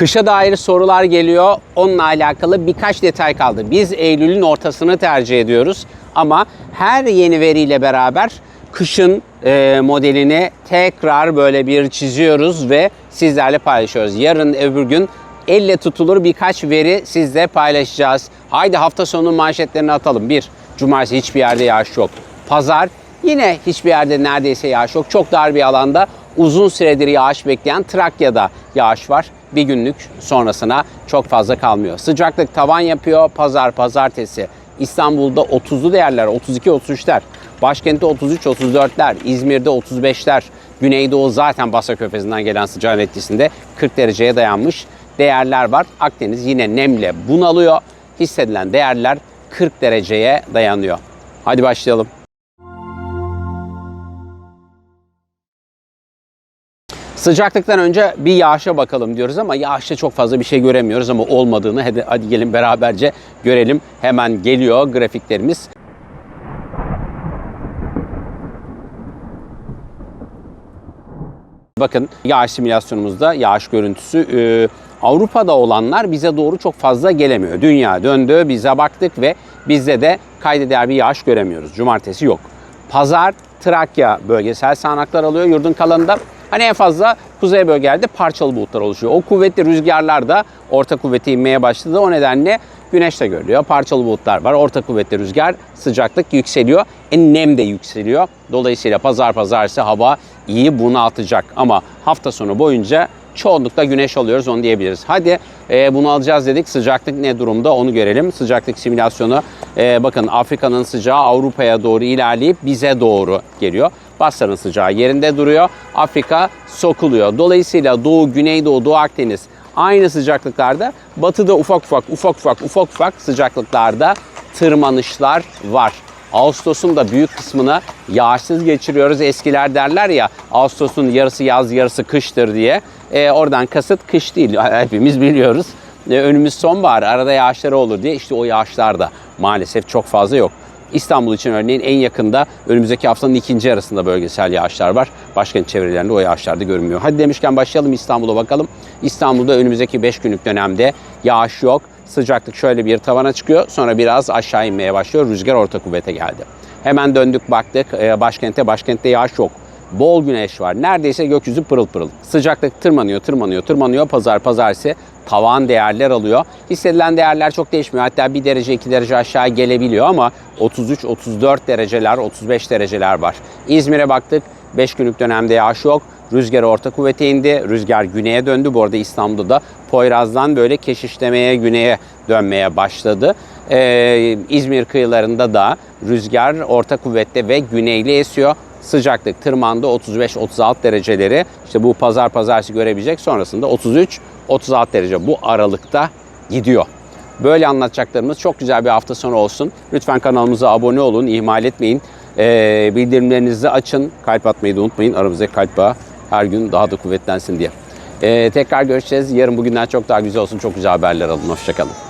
Kışa dair sorular geliyor. Onunla alakalı birkaç detay kaldı. Biz Eylül'ün ortasını tercih ediyoruz. Ama her yeni veriyle beraber kışın e, modelini tekrar böyle bir çiziyoruz ve sizlerle paylaşıyoruz. Yarın öbür gün elle tutulur birkaç veri sizle paylaşacağız. Haydi hafta sonu manşetlerini atalım. Bir, cumartesi hiçbir yerde yağış yok. Pazar yine hiçbir yerde neredeyse yağış yok. Çok dar bir alanda uzun süredir yağış bekleyen Trakya'da yağış var. Bir günlük sonrasına çok fazla kalmıyor. Sıcaklık tavan yapıyor. Pazar, pazartesi. İstanbul'da 30'lu değerler, 32-33'ler. Başkentte 33-34'ler, İzmir'de 35'ler. Güneydoğu zaten Basra Körfezi'nden gelen sıcağın etkisinde 40 dereceye dayanmış değerler var. Akdeniz yine nemle bunalıyor. Hissedilen değerler 40 dereceye dayanıyor. Hadi başlayalım. Sıcaklıktan önce bir yağışa bakalım diyoruz ama yağışta çok fazla bir şey göremiyoruz ama olmadığını hadi, hadi gelin beraberce görelim. Hemen geliyor grafiklerimiz. Bakın yağış simülasyonumuzda yağış görüntüsü e, Avrupa'da olanlar bize doğru çok fazla gelemiyor. Dünya döndü, bize baktık ve bizde de kaydeder bir yağış göremiyoruz. Cumartesi yok. Pazar Trakya bölgesel sağanaklar alıyor yurdun kalanında. Hani en fazla kuzey bölgelerde parçalı bulutlar oluşuyor. O kuvvetli rüzgarlar da orta kuvvete inmeye başladı. O nedenle güneş de görülüyor. Parçalı bulutlar var. Orta kuvvetli rüzgar, sıcaklık yükseliyor. E, nem de yükseliyor. Dolayısıyla pazar pazartesi hava iyi bunaltacak. Ama hafta sonu boyunca çoğunlukla güneş alıyoruz onu diyebiliriz. Hadi e, bunu alacağız dedik. Sıcaklık ne durumda onu görelim. Sıcaklık simülasyonu e, bakın Afrika'nın sıcağı Avrupa'ya doğru ilerleyip bize doğru geliyor. Basra'nın sıcağı yerinde duruyor. Afrika sokuluyor. Dolayısıyla Doğu, Güneydoğu, Doğu Akdeniz aynı sıcaklıklarda. Batıda ufak ufak ufak ufak ufak ufak sıcaklıklarda tırmanışlar var. Ağustos'un da büyük kısmını yağışsız geçiriyoruz. Eskiler derler ya Ağustos'un yarısı yaz yarısı kıştır diye. E, oradan kasıt kış değil. Hepimiz biliyoruz. E, önümüz sonbahar arada yağışları olur diye işte o yağışlar da maalesef çok fazla yok. İstanbul için örneğin en yakında önümüzdeki haftanın ikinci yarısında bölgesel yağışlar var. Başkent çevrelerinde o yağışlar da görünmüyor. Hadi demişken başlayalım İstanbul'a bakalım. İstanbul'da önümüzdeki 5 günlük dönemde yağış yok. Sıcaklık şöyle bir tavana çıkıyor. Sonra biraz aşağı inmeye başlıyor. Rüzgar orta kuvvete geldi. Hemen döndük baktık e, başkente. Başkentte yağış yok. Bol güneş var. Neredeyse gökyüzü pırıl pırıl. Sıcaklık tırmanıyor, tırmanıyor, tırmanıyor. Pazar pazartesi tavan değerler alıyor. Hissedilen değerler çok değişmiyor. Hatta 1 derece 2 derece aşağı gelebiliyor ama 33-34 dereceler, 35 dereceler var. İzmir'e baktık. 5 günlük dönemde yağış yok. Rüzgar orta kuvvete indi. Rüzgar güneye döndü. Bu arada İstanbul'da da Poyraz'dan böyle keşişlemeye, güneye dönmeye başladı. Ee, İzmir kıyılarında da rüzgar orta kuvvette ve güneyli esiyor. Sıcaklık tırmandı 35-36 dereceleri. İşte bu pazar pazartesi görebilecek. Sonrasında 33-36 derece bu aralıkta gidiyor. Böyle anlatacaklarımız çok güzel bir hafta sonu olsun. Lütfen kanalımıza abone olun, ihmal etmeyin. Ee, bildirimlerinizi açın. Kalp atmayı da unutmayın. Aramızdaki kalp bağı her gün daha da kuvvetlensin diye. Ee, tekrar görüşeceğiz. Yarın bugünden çok daha güzel olsun. Çok güzel haberler alın. Hoşçakalın.